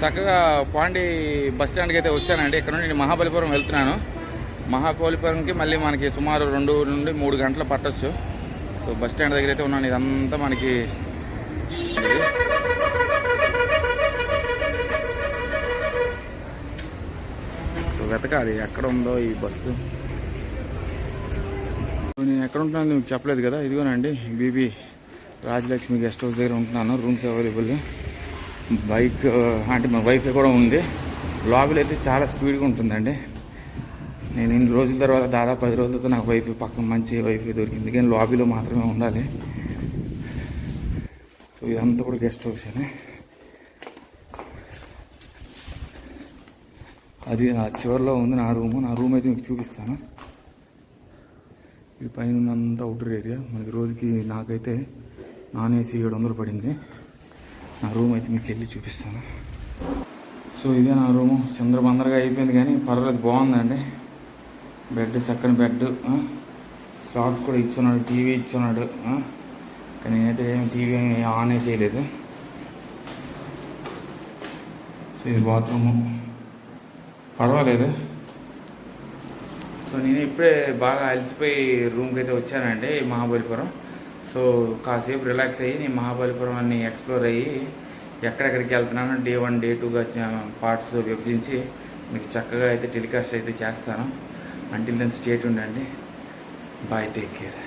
చక్కగా పాండి బస్ స్టాండ్కి అయితే వచ్చానండి. ఇక్కడ నుండి నేను మహాబలిపురం వెళ్తున్నాను. మహాబలిపురంకి మళ్ళీ మనకి సుమారు రెండు నుండి మూడు గంటలు పట్టచ్చు. సో బస్ స్టాండ్ దగ్గర అయితే ఉన్నాను. ఇదంతా మనకి సో వెతకాలి. ఎక్కడ ఉందో ఈ బస్సు. సో నేను ఎక్కడ ఉంటున్నాను మీకు చెప్పలేదు కదా. ఇదిగోనండి బీబీ రాజలక్ష్మి గెస్ట్ హౌస్ దగ్గర ఉంటున్నాను. Rooms available. బైక్ అంటే మా వైఫై కూడా ఉంది. లాబీలో అయితే చాలా స్పీడ్గా ఉంటుందండి. నేను ఇన్ని రోజుల తర్వాత దాదాపు పది రోజుల తర్వాత నాకు వైఫై పక్కన మంచి వైఫై దొరికింది. కానీ లాబీలో మాత్రమే ఉండాలి. సో ఇదంతా కూడా గెస్ట్ హౌస్ అని అది నా చివరిలో ఉంది నా రూము. నా రూమ్ అయితే మీకు చూపిస్తాను. ఇది పైన ఉన్నంత అవుటర్ ఏరియా. మనకి రోజుకి నాకైతే నాన్ ఏసీ ఏడు వందలు పడింది. నా రూమ్ అయితే మీకు వెళ్ళి చూపిస్తాను. సో ఇదే నా రూము. చంద్రబందరగా అయిపోయింది కానీ పర్వాలేదు బాగుందండి. బెడ్ చక్కని బెడ్ స్లాట్స్ కూడా ఇచ్చున్నాడు టీవీ ఇచ్చున్నాడు కానీ నేనైతే ఏమి టీవీ ఆన్ చేయలేదు. సో ఇది బాత్రూము. పర్వాలేదు. సో నేను ఇప్పుడే బాగా అలసిపోయి రూమ్కి అయితే వచ్చానండి మహాబలిపురం. సో కాసేపు రిలాక్స్ అయ్యి నేను మహాబలిపురం అన్ని ఎక్స్ప్లోర్ అయ్యి ఎక్కడెక్కడికి వెళ్తున్నాను డే వన్ డే టూగా పార్ట్స్ విభజించి మీకు చక్కగా అయితే టెలికాస్ట్ అయితే చేస్తాను. అంటిల్ దెన్ స్టేట్ ఉండండి బాయ్ టేక్ కేర్